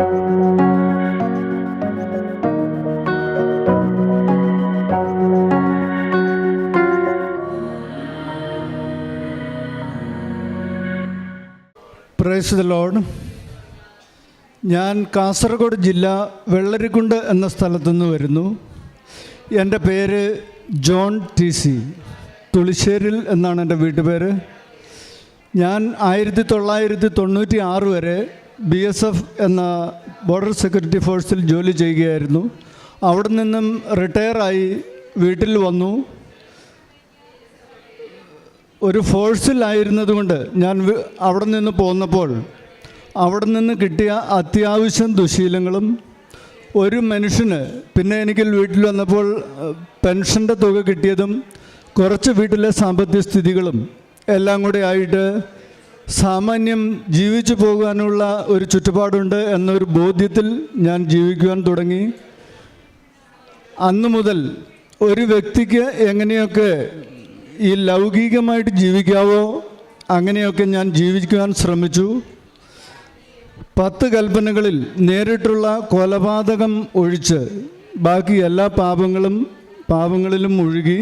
Praise the load ഞാൻ കാസർഗോഡ് ജില്ല വെള്ളരിക്കുണ്ട് എന്ന സ്ഥലത്തുനിന്ന് വരുന്നു. എന്റെ പേര് ജോൺ ടി സി. തുളിശ്ശേരിൽ എന്നാണ് എന്റെ വീട്ടുപേര്. ഞാൻ ആയിരത്തി തൊള്ളായിരത്തി തൊണ്ണൂറ്റി ആറ് വരെ ബി എസ് എഫ് എന്ന ബോർഡർ സെക്യൂരിറ്റി ഫോഴ്സിൽ ജോലി ചെയ്യുകയായിരുന്നു. അവിടെ നിന്നും റിട്ടയറായി വീട്ടിൽ വന്നു. ഒരു ഫോഴ്സിലായിരുന്നതുകൊണ്ട് ഞാൻ അവിടെ നിന്ന് പോന്നപ്പോൾ അവിടെ നിന്ന് കിട്ടിയ അത്യാവശ്യം ദുശീലങ്ങളും ഒരു മനുഷ്യന് പിന്നെ എനിക്ക് വീട്ടിൽ വന്നപ്പോൾ പെൻഷന്റെ തുക കിട്ടിയതും കുറച്ച് വീട്ടിലെ സാമ്പത്തിക സ്ഥിതികളും എല്ലാം കൂടെ ആയിട്ട് സാമാന്യം ജീവിച്ചു പോകാനുള്ള ഒരു ചുറ്റുപാടുണ്ട് എന്നൊരു ബോധ്യത്തിൽ ഞാൻ ജീവിക്കുവാൻ തുടങ്ങി. അന്നു മുതൽ ഒരു വ്യക്തിക്ക് എങ്ങനെയൊക്കെ ഈ ലൗകികമായിട്ട് ജീവിക്കാവോ അങ്ങനെയൊക്കെ ഞാൻ ജീവിക്കുവാൻ ശ്രമിച്ചു. പത്ത് കൽപ്പനകളിൽ നേരിട്ടുള്ള കൊലപാതകം ഒഴിച്ച് ബാക്കി എല്ലാ പാപങ്ങളും പാപങ്ങളിലും മുഴുകി.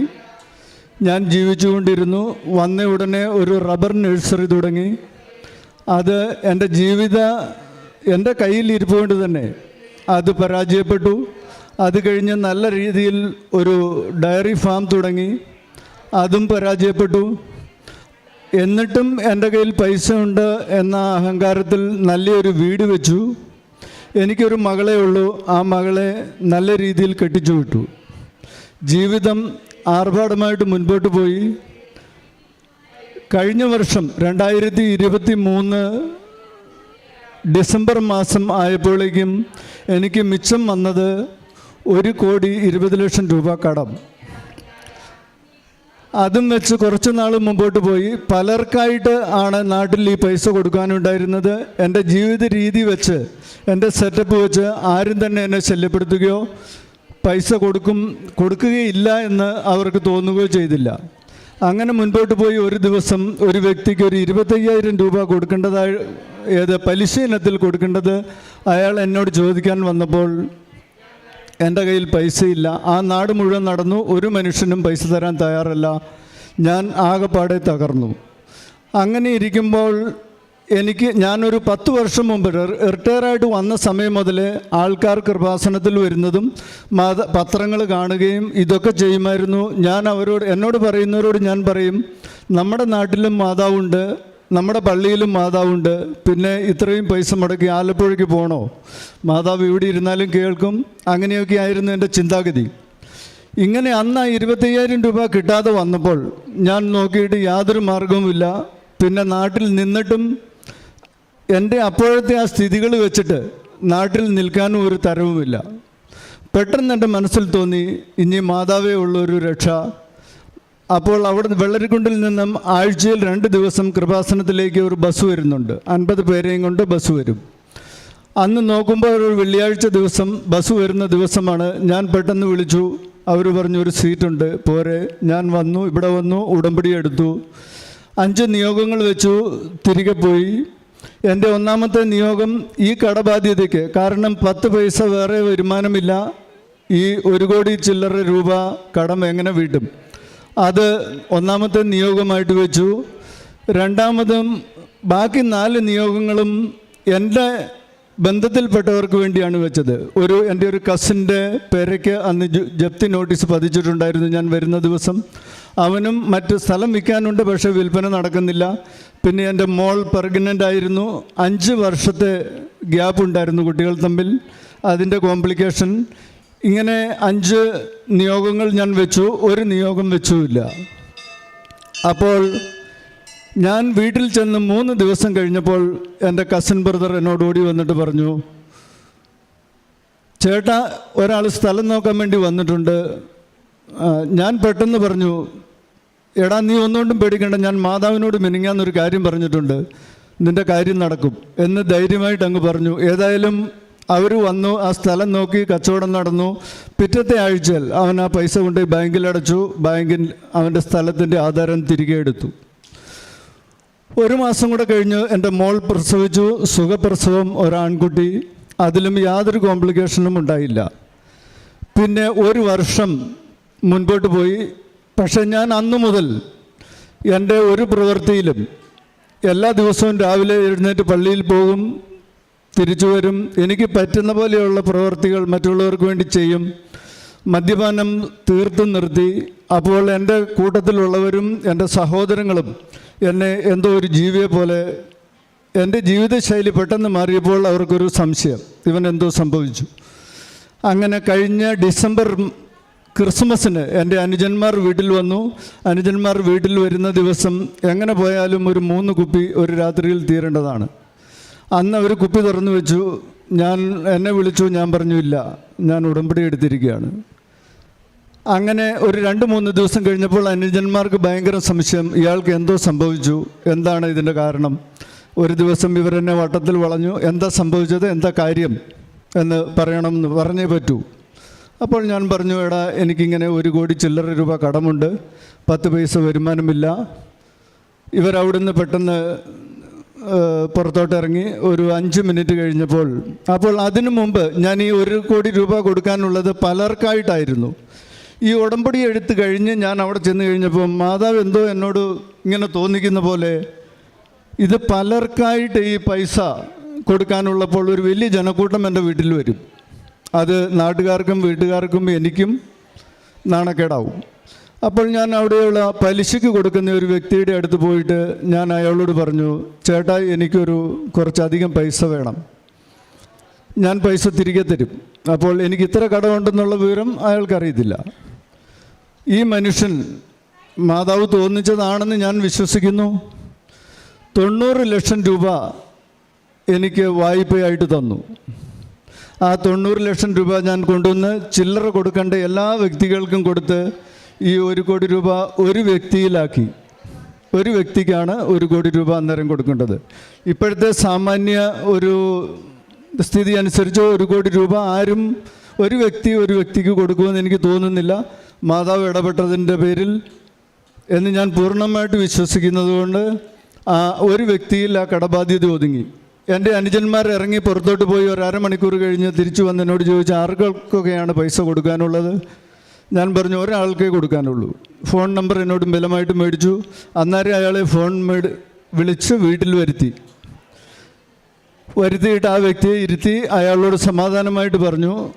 ഞാൻ ജീവിച്ചുകൊണ്ടിരുന്നു. വന്ന ഉടനെ ഒരു റബ്ബർ നഴ്സറി തുടങ്ങി. അത് എന്റെ ജീവിത എന്റെ കയ്യിൽ ഇരിപ്പുകൊണ്ട് തന്നെ അത് പരാജയപ്പെട്ടു. അത് കഴിഞ്ഞ് നല്ല രീതിയിൽ ഒരു ഡയറി ഫാം തുടങ്ങി. അതും പരാജയപ്പെട്ടു. എന്നിട്ടും എന്റെ കയ്യിൽ പൈസ ഉണ്ട് എന്ന അഹങ്കാരത്തിൽ നല്ലൊരു വീട് വെച്ചു. എനിക്കൊരു മകളെ ഉള്ളൂ. ആ മകളെ നല്ല രീതിയിൽ കെട്ടിച്ചു വിട്ടു. ജീവിതം ആർഭാടമായിട്ട് മുൻപോട്ട് പോയി. കഴിഞ്ഞ വർഷം രണ്ടായിരത്തി ഇരുപത്തി മൂന്ന് ഡിസംബർ മാസം ആയപ്പോഴേക്കും എനിക്ക് മിച്ചം വന്നത് ഒരു കോടി ഇരുപത് ലക്ഷം രൂപ കടം. അതും വെച്ച് കുറച്ച് നാൾ മുമ്പോട്ട് പോയി. പലർക്കായിട്ട് ആണ് നാട്ടിൽ ഈ പൈസ കൊടുക്കാനുണ്ടായിരുന്നത്. എന്റെ ജീവിത രീതി വെച്ച് എന്റെ സെറ്റപ്പ് വെച്ച് ആരും തന്നെ എന്നെ ശല്യപ്പെടുത്തുകയോ പൈസ കൊടുക്കും കൊടുക്കുകയില്ല എന്ന് അവർക്ക് തോന്നുകയോ ചെയ്തില്ല. അങ്ങനെ മുൻപോട്ട് പോയി ഒരു ദിവസം ഒരു വ്യക്തിക്ക് ഒരു ഇരുപത്തയ്യായിരം രൂപ കൊടുക്കേണ്ടതായി ഏത് പലിശ ഇനത്തിൽ കൊടുക്കേണ്ടത് അയാൾ എന്നോട് ചോദിക്കാൻ വന്നപ്പോൾ എന്റെ കയ്യിൽ പൈസയില്ല. ആ നാട് മുഴുവൻ നടന്നു ഒരു മനുഷ്യനും പൈസ തരാൻ തയ്യാറല്ല. ഞാൻ ആകെപ്പാടെ തകർന്നു. അങ്ങനെ ഇരിക്കുമ്പോൾ എനിക്ക് ഞാനൊരു പത്ത് വർഷം മുമ്പ് റിട്ടയറായിട്ട് വന്ന സമയം മുതൽ ആൾക്കാർ കൃപാസനത്തിൽ വരുന്നതും മത പത്രങ്ങൾ കാണുകയും ഇതൊക്കെ ചെയ്യുമായിരുന്നു. ഞാൻ അവരോട് എന്നോട് പറയുന്നവരോട് ഞാൻ പറയും നമ്മുടെ നാട്ടിലും മാതാവുണ്ട് നമ്മുടെ പള്ളിയിലും മാതാവുണ്ട് പിന്നെ ഇത്രയും പൈസ മുടക്കി ആലപ്പുഴയ്ക്ക് പോകണോ മാതാവ് ഇവിടെ ഇരുന്നാലും കേൾക്കും. അങ്ങനെയൊക്കെ ആയിരുന്നു എന്റെ ചിന്താഗതി. ഇങ്ങനെ അന്ന് ഇരുപത്തയ്യായിരം രൂപ കിട്ടാതെ വന്നപ്പോൾ ഞാൻ നോക്കിയിട്ട് യാതൊരു മാർഗവുമില്ല പിന്നെ നാട്ടിൽ നിന്നിട്ടും എന്റെ അപ്പോഴത്തെ ആ സ്ഥിതികൾ വെച്ചിട്ട് നാട്ടിൽ നിൽക്കാനും ഒരു തരവുമില്ല. പെട്ടെന്ന് എന്റെ മനസ്സിൽ തോന്നി ഇനി മാതാവേ ഉള്ളൊരു രക്ഷ. അപ്പോൾ അവിടെ വെള്ളരിക്കുണ്ടിൽ നിന്നും ആഴ്ചയിൽ രണ്ട് ദിവസം കൃപാസനത്തിലേക്ക് ഒരു ബസ് വരുന്നുണ്ട്. അൻപത് പേരെയും കൊണ്ട് ബസ് വരും. അന്ന് നോക്കുമ്പോൾ ഒരു വെള്ളിയാഴ്ച ദിവസം ബസ് വരുന്ന ദിവസമാണ്. ഞാൻ പെട്ടെന്ന് വിളിച്ചു. അവർ പറഞ്ഞു ഒരു സീറ്റുണ്ട് പോരെ. ഞാൻ വന്നു. ഇവിടെ വന്നു. ഉടമ്പടി എടുത്തു. അഞ്ച് നിയോഗങ്ങൾ വെച്ചു. തിരികെ പോയി. എന്റെ ഒന്നാമത്തെ നിയോഗം ഈ കടബാധ്യതയ്ക്ക്. കാരണം പത്ത് പൈസ വേറെ വരുമാനമില്ല. ഈ ഒരു കോടി ചില്ലറ രൂപ കടം എങ്ങനെ വീട്ടും? അത് ഒന്നാമത്തെ നിയോഗമായിട്ട് വെച്ചു. രണ്ടാമതും ബാക്കി നാല് നിയോഗങ്ങളും എന്റെ ബന്ധത്തിൽപ്പെട്ടവർക്ക് വേണ്ടിയാണ് വെച്ചത്. ഒരു എന്റെ ഒരു കസിന്റെ പേരയ്ക്ക് അന്ന് ജപ്തി നോട്ടീസ് പതിച്ചിട്ടുണ്ടായിരുന്നു ഞാൻ വരുന്ന ദിവസം. അവനും മറ്റ് സ്ഥലം വിൽക്കാനുണ്ട് പക്ഷേ വിൽപ്പന നടക്കുന്നില്ല. പിന്നെ എന്റെ മോൾ പ്രഗ്നന്റ് ആയിരുന്നു. അഞ്ച് വർഷത്തെ ഗ്യാപ്പ് ഉണ്ടായിരുന്നു കുട്ടികൾ തമ്മിൽ. അതിന്റെ കോംപ്ലിക്കേഷൻ ഇങ്ങനെ അഞ്ച് നിയോഗങ്ങൾ ഞാൻ വെച്ചു. ഒരു നിയോഗം വെച്ചുമില്ല. അപ്പോൾ ഞാൻ വീട്ടിൽ ചെന്ന് മൂന്ന് ദിവസം കഴിഞ്ഞപ്പോൾ എന്റെ കസിൻ ബ്രദർ എന്നോട് ഓടി വന്നിട്ട് പറഞ്ഞു ചേട്ടാ ഒരാൾ സ്ഥലം നോക്കാൻ വേണ്ടി വന്നിട്ടുണ്ട്. ഞാൻ പെട്ടെന്ന് പറഞ്ഞു എടാ നീ ഒന്നുകൊണ്ടും പേടിക്കേണ്ട. ഞാൻ മാതാവിനോട് മിനിങ്ങാന്നൊരു കാര്യം പറഞ്ഞിട്ടുണ്ട്. നിന്റെ കാര്യം നടക്കും. എന്ന് ധൈര്യമായിട്ട് അങ്ങ് പറഞ്ഞു. ഏതായാലും അവർ വന്നു ആ സ്ഥലം നോക്കി കച്ചവടം നടന്നു. പിറ്റത്തെ ആഴ്ചയിൽ അവൻ ആ പൈസ കൊണ്ട് ബാങ്കിൽ അടച്ചു ബാങ്കിൽ അവന്റെ സ്ഥലത്തിന്റെ ആധാരം തിരികെ എടുത്തു. ഒരു മാസം കൂടെ കഴിഞ്ഞ് എന്റെ മോൾ പ്രസവിച്ചു. സുഖപ്രസവം ഒരാൺകുട്ടി. അതിലും യാതൊരു കോംപ്ലിക്കേഷനും ഉണ്ടായില്ല. പിന്നെ ഒരു വർഷം മുൻപോട്ട് പോയി. പക്ഷെ ഞാൻ അന്നു മുതൽ എന്റെ ഒരു പ്രവൃത്തിയിലും എല്ലാ ദിവസവും രാവിലെ എഴുന്നേറ്റ് പള്ളിയിൽ പോകും തിരിച്ചു വരും. എനിക്ക് പറ്റുന്ന പോലെയുള്ള പ്രവൃത്തികൾ മറ്റുള്ളവർക്ക് വേണ്ടി ചെയ്യും. മദ്യപാനം തീർത്തും നിർത്തി അപ്പോൾ എന്റെ കൂട്ടത്തിലുള്ളവരും എന്റെ സഹോദരങ്ങളും എന്നെ എന്തോ ഒരു ജീവിയെ പോലെ എന്റെ ജീവിതശൈലി പെട്ടെന്ന് മാറിയപ്പോൾ അവർക്കൊരു സംശയം. ഇവൻ എന്തോ സംഭവിച്ചു. അങ്ങനെ കഴിഞ്ഞ ഡിസംബർ ക്രിസ്മസിന് എന്റെ അനുജന്മാർ വീട്ടിൽ വന്നു. അനുജന്മാർ വീട്ടിൽ വരുന്ന ദിവസം എങ്ങനെ പോയാലും ഒരു മൂന്ന് കുപ്പി ഒരു രാത്രിയിൽ തീരേണ്ടതാണ്. അന്ന് അവർ കുപ്പി തുറന്നു വെച്ചു. ഞാൻ എന്നെ വിളിച്ചു ഞാൻ പറഞ്ഞു ഇല്ല ഞാൻ ഉടമ്പടി എടുത്തിരിക്കുകയാണ്. അങ്ങനെ ഒരു രണ്ട് മൂന്ന് ദിവസം കഴിഞ്ഞപ്പോൾ അനുജന്മാർക്ക് ഭയങ്കര സംശയം. ഇയാൾക്ക് എന്തോ സംഭവിച്ചു? എന്താണ് ഇതിന്റെ കാരണം? ഒരു ദിവസം ഇവരെന്നെ വട്ടത്തിൽ വളഞ്ഞു. എന്താ സംഭവിച്ചത്? എന്താ കാര്യം? എന്ന് പറയണമെന്ന് പറഞ്ഞേ പറ്റൂ. അപ്പോൾ ഞാൻ പറഞ്ഞു എടാ എനിക്കിങ്ങനെ ഒരു കോടി ചില്ലറ രൂപ കടമുണ്ട്. പത്ത് പൈസ വരുമാനമില്ല. ഇവരവിടുന്ന് പെട്ടെന്ന് പുറത്തോട്ടിറങ്ങി ഒരു അഞ്ച് മിനിറ്റ് കഴിഞ്ഞപ്പോൾ അപ്പോൾ അതിനു മുമ്പ് ഞാൻ ഈ ഒരു കോടി രൂപ കൊടുക്കാനുള്ളത് പലർക്കായിട്ടായിരുന്നു. ഈ ഉടമ്പടി എഴുത്ത് കഴിഞ്ഞ് ഞാൻ അവിടെ ചെന്ന് കഴിഞ്ഞപ്പോൾ മാതാവ് എന്തോ എന്നോട് ഇങ്ങനെ തോന്നിക്കുന്ന പോലെ ഇത് പലർക്കായിട്ട് ഈ പൈസ കൊടുക്കാനുള്ളപ്പോൾ ഒരു വലിയ ജനക്കൂട്ടം എന്റെ വീട്ടിൽ വരും. അത് നാട്ടുകാർക്കും വീട്ടുകാർക്കും എനിക്കും നാണക്കേടാവും. അപ്പോൾ ഞാൻ അവിടെയുള്ള പലിശയ്ക്ക് കൊടുക്കുന്ന ഒരു വ്യക്തിയുടെ അടുത്ത് പോയിട്ട് ഞാൻ അയാളോട് പറഞ്ഞു ചേട്ടാ എനിക്കൊരു കുറച്ചധികം പൈസ വേണം. ഞാൻ പൈസ തിരികെ തരും. അപ്പോൾ എനിക്ക് ഇത്ര കടമുണ്ടെന്നുള്ള വിവരം അയാൾക്കറിയത്തില്ല. ഈ മനുഷ്യൻ മാതാവ് തോന്നിച്ചതാണെന്ന് ഞാൻ വിശ്വസിക്കുന്നു. തൊണ്ണൂറ് ലക്ഷം രൂപ എനിക്ക് വായ്പയായിട്ട് തന്നു. ആ തൊണ്ണൂറ് ലക്ഷം രൂപ ഞാൻ കൊണ്ടുവന്ന് ചില്ലറ കൊടുക്കേണ്ട എല്ലാ വ്യക്തികൾക്കും കൊടുത്ത് ഈ ഒരു കോടി രൂപ ഒരു വ്യക്തിയിലാക്കി. ഒരു വ്യക്തിക്കാണ് ഒരു കോടി രൂപ അന്നേരം കൊടുക്കേണ്ടത്. ഇപ്പോഴത്തെ സാമാന്യ ഒരു സ്ഥിതി അനുസരിച്ച് ഒരു കോടി രൂപ ആരും ഒരു വ്യക്തി ഒരു വ്യക്തിക്ക് കൊടുക്കുമെന്ന് എനിക്ക് തോന്നുന്നില്ല. മാതാവ് ഇടപെട്ടതിന്റെ പേരിൽ എന്ന് ഞാൻ പൂർണമായിട്ട് വിശ്വസിക്കുന്നത് കൊണ്ട് ആ ഒരു വ്യക്തിയിൽ ആ കടബാധ്യത ഒതുങ്ങി. എന്റെ അനുജന്മാർ ഇറങ്ങി പുറത്തോട്ട് പോയി ഒരു അരമണിക്കൂർ കഴിഞ്ഞ് തിരിച്ചു വന്ന് എന്നോട് ചോദിച്ചു ആർക്കൊക്കെയാണ് പൈസ കൊടുക്കാനുള്ളത്? ഞാൻ പറഞ്ഞു ഒരാൾക്കേ കൊടുക്കാനുള്ളൂ. ഫോൺ നമ്പർ എന്നോട് ബലമായിട്ട് മേടിച്ചു. അന്നേരം അയാളെ ഫോൺ മേടി വിളിച്ച് വീട്ടിൽ വരുത്തി. വരുത്തിയിട്ട് ആ വ്യക്തിയെ ഇരുത്തി അയാളോട് സമാധാനമായിട്ട് പറഞ്ഞു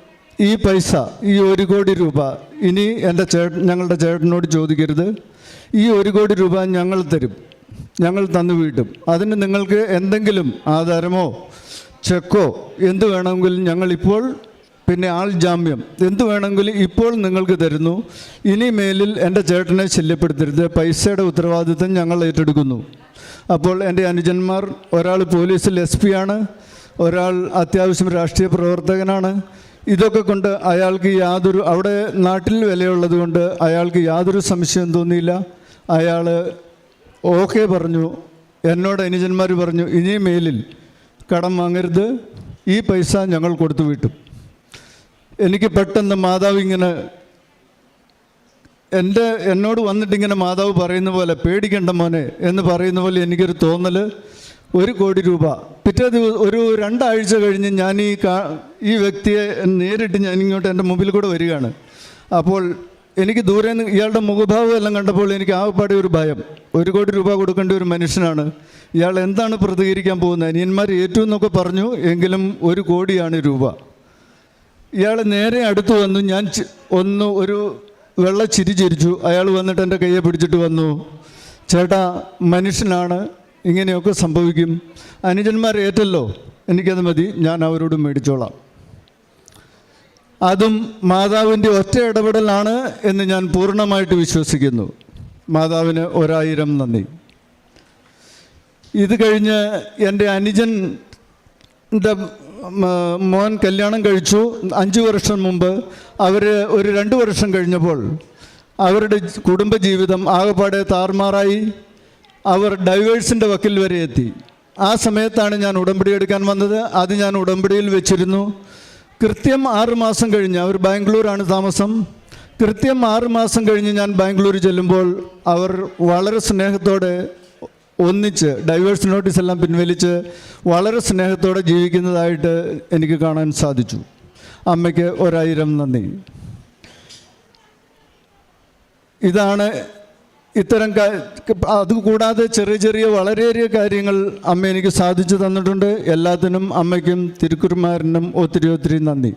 ഈ പൈസ ഈ ഒരു കോടി രൂപ ഇനി എന്റെ ചേട്ടൻ ഞങ്ങളുടെ ചേട്ടനോട് ചോദിക്കരുത്. ഈ ഒരു കോടി രൂപ ഞങ്ങൾ തരും. ഞങ്ങൾ തന്നു വീട്ടും. അതിന് നിങ്ങൾക്ക് എന്തെങ്കിലും ആധാരമോ ചെക്കോ എന്ത് വേണമെങ്കിലും ഞങ്ങളിപ്പോൾ പിന്നെ ആൾ ജാമ്യം എന്ത് വേണമെങ്കിലും ഇപ്പോൾ നിങ്ങൾക്ക് തരുന്നു. ഇനി മേലിൽ എന്റെ ചേട്ടനെ ശല്യപ്പെടുത്തരുത്. പൈസയുടെ ഉത്തരവാദിത്തം ഞങ്ങൾ ഏറ്റെടുക്കുന്നു. അപ്പോൾ എന്റെ അനുജന്മാർ ഒരാൾ പോലീസിൽ എസ് ആണ്. ഒരാൾ അത്യാവശ്യം രാഷ്ട്രീയ പ്രവർത്തകനാണ്. ഇതൊക്കെ കൊണ്ട് അയാൾക്ക് യാതൊരു അവിടെ നാട്ടിൽ വിലയുള്ളത് കൊണ്ട് അയാൾക്ക് യാതൊരു സംശയം തോന്നിയില്ല. അയാൾ ഓക്കെ പറഞ്ഞു. എന്നോട് അനുജന്മാർ പറഞ്ഞു ഇനി മേലിൽ കടം വാങ്ങരുത്. ഈ പൈസ ഞങ്ങൾ കൊടുത്തു വിട്ടും. എനിക്ക് പെട്ടെന്ന് മാതാവ് ഇങ്ങനെ എന്റെ എന്നോട് വന്നിട്ടിങ്ങനെ മാതാവ് പറയുന്ന പോലെ പേടിക്കണ്ട മോനെ എന്ന് പറയുന്ന പോലെ എനിക്കൊരു തോന്നൽ ഒരു കോടി രൂപ. പിറ്റേ ദിവസം ഒരു രണ്ടാഴ്ച കഴിഞ്ഞ് ഞാൻ ഈ കാ ഈ വ്യക്തിയെ നേരിട്ട് ഞാൻ ഇങ്ങോട്ട് എന്റെ മുമ്പിൽ കൂടെ വരികയാണ്. അപ്പോൾ എനിക്ക് ദൂരെ നിന്ന് ഇയാളുടെ മുഖഭാവം എല്ലാം കണ്ടപ്പോൾ എനിക്ക് ആകെപ്പാടെ ഒരു ഭയം. ഒരു കോടി രൂപ കൊടുക്കേണ്ട ഒരു മനുഷ്യനാണ്. ഇയാൾ എന്താണ് പ്രതികരിക്കാൻ പോകുന്നത്? അനിയന്മാർ ഏറ്റവും എന്നൊക്കെ പറഞ്ഞു എങ്കിലും ഒരു കോടിയാണ് രൂപ. ഇയാൾ നേരെ അടുത്ത് വന്നു ഞാൻ ഒന്ന് ഒരു വെള്ള ചിരി ചിരിച്ചു. അയാൾ വന്നിട്ട് എന്റെ കയ്യെ പിടിച്ചിട്ട് വന്നു. ചേട്ടാ മനുഷ്യനാണ്. ഇങ്ങനെയൊക്കെ സംഭവിക്കും. അനുജന്മാർ ഏറ്റല്ലോ? എനിക്കത് മതി. ഞാൻ അവരോട് മേടിച്ചോളാം. അതും മാതാവിന്റെ ഒറ്റ ഇടപെടലാണ് എന്ന് ഞാൻ പൂർണമായിട്ട് വിശ്വസിക്കുന്നു. മാതാവിന് ഒരായിരം നന്ദി. ഇത് കഴിഞ്ഞ് എന്റെ അനുജൻ എന്റെ മോൻ കല്യാണം കഴിച്ചു. അഞ്ച് വർഷം മുമ്പ് അവർ ഒരു രണ്ട് വർഷം കഴിഞ്ഞപ്പോൾ അവരുടെ കുടുംബജീവിതം ആകെപ്പാടെ താറുമാറായി അവർ ഡൈവേഴ്സിന്റെ വക്കിൽ വരെ എത്തി. ആ സമയത്താണ് ഞാൻ ഉടമ്പടി എടുക്കാൻ വന്നത്. അത് ഞാൻ ഉടമ്പടിയിൽ വെച്ചിരുന്നു. കൃത്യം ആറ് മാസം കഴിഞ്ഞ് അവർ ബാംഗ്ലൂരാണ് താമസം. കൃത്യം ആറ് മാസം കഴിഞ്ഞ് ഞാൻ ബാംഗ്ലൂർ ചെല്ലുമ്പോൾ അവർ വളരെ സ്നേഹത്തോടെ ഒന്നിച്ച് ഡൈവേഴ്സ് നോട്ടീസ് എല്ലാം പിൻവലിച്ച് വളരെ സ്നേഹത്തോടെ ജീവിക്കുന്നതായിട്ട് എനിക്ക് കാണാൻ സാധിച്ചു. അമ്മയ്ക്ക് ഒരായിരം നന്ദി. ഇതാണ് ഇത്തരം അത് കൂടാതെ ചെറിയ ചെറിയ വളരെയേറിയ കാര്യങ്ങൾ അമ്മ എനിക്ക് സാധിച്ചു തന്നിട്ടുണ്ട്. എല്ലാത്തിനും അമ്മയ്ക്കും തിരുക്കുറുമാരനും ഒത്തിരി ഒത്തിരി നന്ദി.